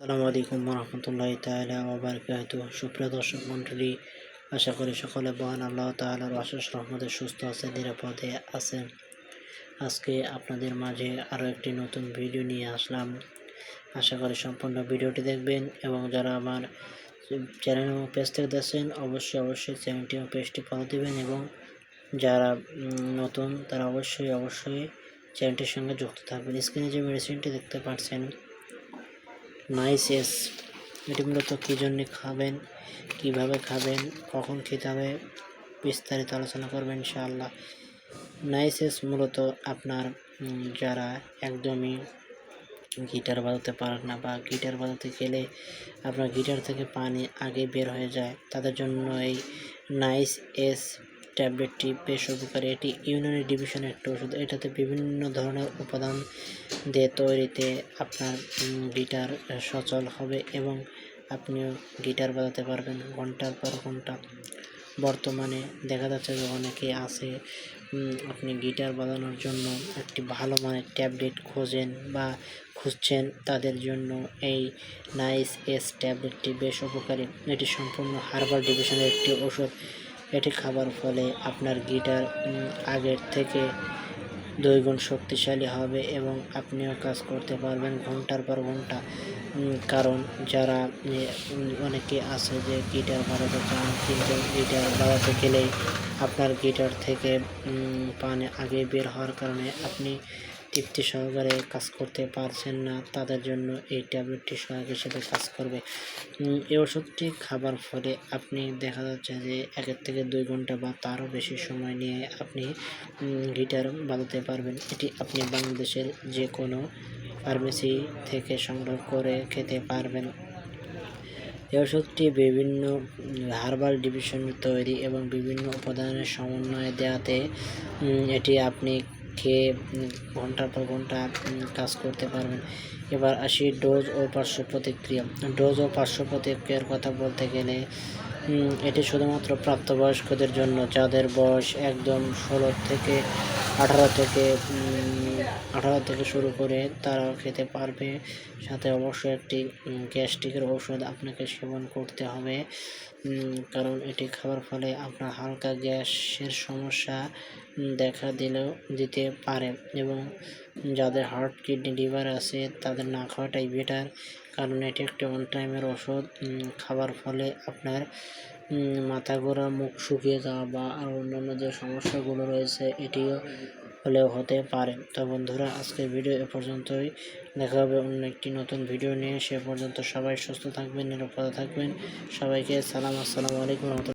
আসসালামু আলাইকুম রহমতুল্লাহ তাআলা ওয়া বারাকাতুহু। সুপ্রিয় দর্শক মণ্ডলী, আশা করি সকলে মহান আল্লাহ তাআলার অশেষ রহমতে সুস্থ আছেন, নিরাপদে আছেন। আজকে আপনাদের মাঝে আরও একটি নতুন ভিডিও নিয়ে আসলাম। আশা করি সম্পূর্ণ ভিডিওটি দেখবেন এবং যারা আমার চ্যানেল এবং পেজ থেকে দেখছেন, অবশ্যই অবশ্যই চ্যানেলটি পেজটি ফলো দেবেন এবং যারা নতুন, তারা অবশ্যই অবশ্যই চ্যানেলটির সঙ্গে যুক্ত থাকবেন। স্ক্রিনে যে মেডিসিনটি দেখতে পাচ্ছেন নাইস এস এটি মূলত কী জন্যে খাবেন, কীভাবে খাবেন, কখন খেতে হবে, বিস্তারিত আলোচনা করবেন ইনশাআল্লাহ। নাইস এস মূলত আপনার যারা একদমই গিটার বাজাতে পারেন না বা গিটার বাজাতে গেলে আপনার গিটার থেকে পানি আগে বের হয়ে যায়, তাদের জন্য এই নাইস এস ট্যাবলেটটি বেশ উপকারী। এটি ইউনানি ডিভিশনের একটা ওষুধ। এটাতে বিভিন্ন ধরনের উপাদান দিয়ে তৈরিতে আপনার গিটার সচল হবে এবং আপনিও গিটার বাজাতে পারবেন ঘণ্টার পর ঘণ্টা। বর্তমানে দেখা যাচ্ছে যে অনেকে আছে আপনি গিটার বাজানোর জন্য একটি ভালো মানের ট্যাবলেট খোঁজেন বা খুঁজছেন, তাদের জন্য এই নাইস এস ট্যাবলেটটি বেশ উপকারী। এটি সম্পূর্ণ হার্বাল ডিভিশনের একটি ওষুধ। এটি খাবার ফলে আপনার গিটার আগের থেকে দুই গুণ শক্তিশালী হবে এবং আপনিও কাজ করতে পারবেন ঘণ্টার পর ঘণ্টা। কারণ যারা অনেকে আছে যে গিটার বাজাতে চান কিন্তু গিটার বাড়াতে গেলেই আপনার গিটার থেকে পানি আগে বের হওয়ার কারণে আপনি তৃপ্তি সহকারে কাজ করতে পারছেন না, তাদের জন্য এই ট্যাবলেটটি সহায়ক হিসেবে কাজ করবে। এই ওষুধটি খাবার ফলে আপনি দেখা যাচ্ছে যে একের থেকে দুই ঘণ্টা বা তারও বেশি সময় নিয়ে আপনি গিটার বাজাতে পারবেন। এটি আপনি বাংলাদেশের যে কোনো ফার্মেসি থেকে সংগ্রহ করে খেতে পারবেন। এই ওষুধটি বিভিন্ন হার্বাল ডিভিশন তৈরি এবং বিভিন্ন উপাদানের সমন্বয়ে দেওয়াতে এটি আপনি খেয়ে ঘণ্টার পর ঘণ্টা কাজ করতে পারবেন। এবার আসি ডোজ ও পার্শ্ব প্রতিক্রিয়া। ডোজ ও পার্শ্ব প্রতিক্রিয়ার কথা বলতে গেলে এটি শুধুমাত্র প্রাপ্তবয়স্কদের জন্য, যাদের বয়স একদম ষোলো থেকে আঠারো থেকে আঠারো থেকে শুরু করে তারাও খেতে পারবে। সাথে অবশ্যই একটি গ্যাস্ট্রিকের ওষুধ আপনাকে সেবন করতে হবে। কারণ এটি খাওয়ার ফলে আপনার হালকা গ্যাসের সমস্যা দেখা দিলেও দিতে পারে এবং যাদের হার্ট, কিডনি, লিভার আছে তাদের না খাওয়াটাই বেটার কারণ এটি একটি অন টাইমের ওষুধ খাবার ফলে আপনার মাথা ঘোরা, মুখ শুকিয়ে যাওয়া বা আর অন্যান্য যে সমস্যাগুলো রয়েছে এটিও হলেও হতে পারে। তো বন্ধুরা, আজকের ভিডিও এ পর্যন্তই। দেখা হবে অন্য একটি নতুন ভিডিও নিয়ে। সে পর্যন্ত সবাই সুস্থ থাকবেন, নিরাপদে থাকবেন। সবাইকে সালাম, আসসালামু আলাইকুম।